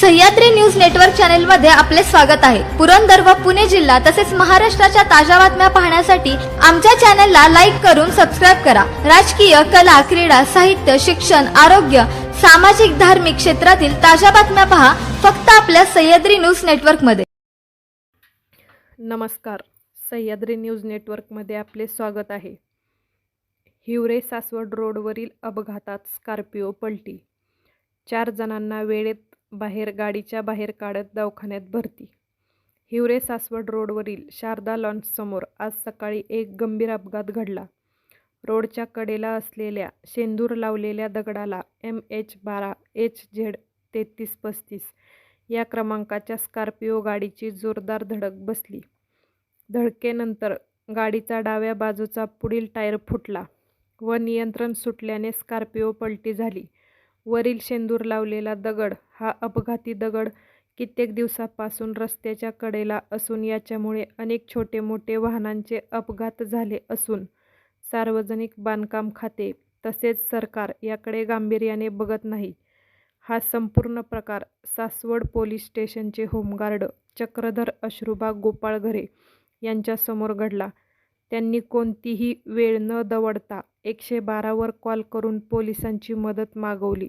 Sahyadri news network चॅनलमध्ये आपले स्वागत आहे. पुरंदर व पुणे जिल्हा तसेच महाराष्ट्राच्या ताज्या बातम्या पाहण्यासाठी आमच्या चॅनलला लाईक करून सबस्क्राईब करा. राजकीय कला क्रीडा साहित्य शिक्षण आरोग्य सामाजिक धार्मिक क्षेत्रातील ताज्या बातम्या पहा फक्त आपल्या सह्याद्री न्यूज नेटवर्कमध्ये नमस्कार. सह्याद्री न्यूज नेटवर्कमध्ये आपले स्वागत आहे. हिवरे सासवड रोडवरील अपघातात स्कॉर्पिओ पलटी. चार जणांना वेळेत बाहेर गाडीच्या बाहेर काढत दवाखान्यात भरती. हिवरे सासवड रोडवरील शारदा लॉन्चसमोर आज सकाळी एक गंभीर अपघात घडला. रोडच्या कडेला असलेल्या शेंदूर लावलेल्या दगडाला एम एच बारा एच झेड तेहतीस पस्तीस या क्रमांकाच्या स्कॉर्पिओ गाडीची जोरदार धडक बसली. धडकेनंतर गाडीचा डाव्या बाजूचा पुढील टायर फुटला व नियंत्रण सुटल्याने स्कॉर्पिओ पलटी झाली. वरील शेंदूर लावलेला दगड हा अपघाती दगड कित्येक दिवसापासून रस्त्याच्या कडेला असून याच्यामुळे अनेक छोटे मोठे वाहनांचे अपघात झाले असून सार्वजनिक बांधकाम खाते तसेच सरकार याकडे गांभीर्याने बघत नाही. हा संपूर्ण प्रकार सासवड पोलीस स्टेशनचे होमगार्ड चक्रधर अश्रुबा गोपाळघरे यांच्यासमोर घडला. त्यांनी कोणतीही वेळ न दवडता एकशे बारावर कॉल करून पोलिसांची मदत मागवली.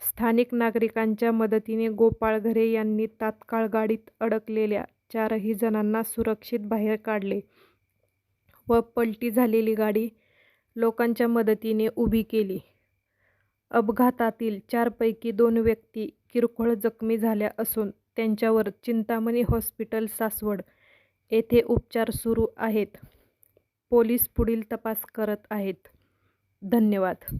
स्थानिक नागरिकांच्या मदतीने गोपाळ घरे यांनी तात्काळ गाडीत अडकलेल्या चारही जणांना सुरक्षित बाहेर काढले व पलटी झालेली गाडी लोकांच्या मदतीने उभी केली. अपघातातील चारपैकी दोन व्यक्ती किरकोळ जखमी झाल्या असून त्यांच्यावर चिंतामणी हॉस्पिटल सासवड येथे उपचार सुरू आहेत. पोलीस पुढील तपास करत आहेत. धन्यवाद.